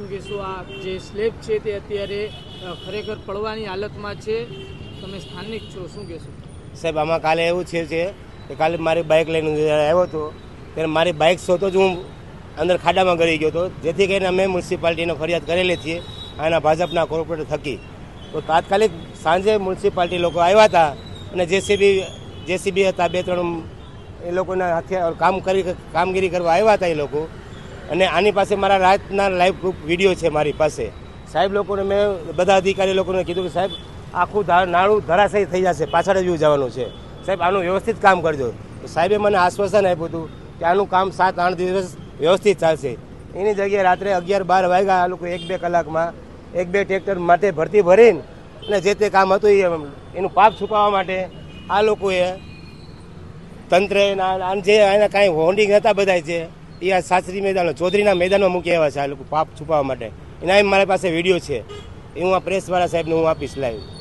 શું કહેશો, આ જે સ્લેબ છે તે અત્યારે ખરેખર પડવાની હાલતમાં છે. તમે સ્થાનિક છો, શું કહેશો? સાહેબ, આમાં કાલે એવું છે કે કાલે મારી બાઇક લઈને આવ્યો હતો, ત્યારે મારી બાઇક શોધો જ હું અંદર ખાડામાં ગળી ગયો હતો. જેથી કરીને અમે મ્યુનિસિપાલિટીનો ફરિયાદ કરેલી છીએ આના ભાજપના કોર્પોરેટર થકી. તો તાત્કાલિક સાંજે મ્યુનિસિપાલિટી લોકો આવ્યા હતા અને જેસીબી જેસીબી હતા, બે ત્રણ એ લોકોના હાથે કામ કરી, કામગીરી કરવા આવ્યા હતા એ લોકો. અને આની પાસે મારા રાતના લાઈવ પ્રૂફ વીડિયો છે મારી પાસે. સાહેબ લોકોને મેં, બધા અધિકારી લોકોને કીધું કે સાહેબ, આખું નાળું ધરાશયી થઈ જશે, પાછળ જ જવાનું છે. સાહેબ, આનું વ્યવસ્થિત કામ કરજો. સાહેબે મને આશ્વાસન આપ્યું હતું કે આનું કામ સાત, આઠ દિવસ વ્યવસ્થિત ચાલશે. એની જગ્યાએ રાત્રે અગિયાર બાર વાગ્યા, આ લોકો એક બે કલાકમાં એક બે ટ્રેક્ટર માટે ભરતી ભરીને અને જે તે કામ હતું એનું પાપ છુપાવવા માટે આ લોકોએ તંત્ર જે એના કાંઈ હોન્ડિંગ હતા બધા છે એ આ સાસરી મેદાનો, ચૌધરીના મેદાનમાં મૂકી આવ્યા છે આ લોકો પાપ છુપાવવા માટે. એના એમ મારી પાસે વીડિયો છે. એ હું આ પ્રેસવાળા સાહેબને હું આપીશ લાઈવ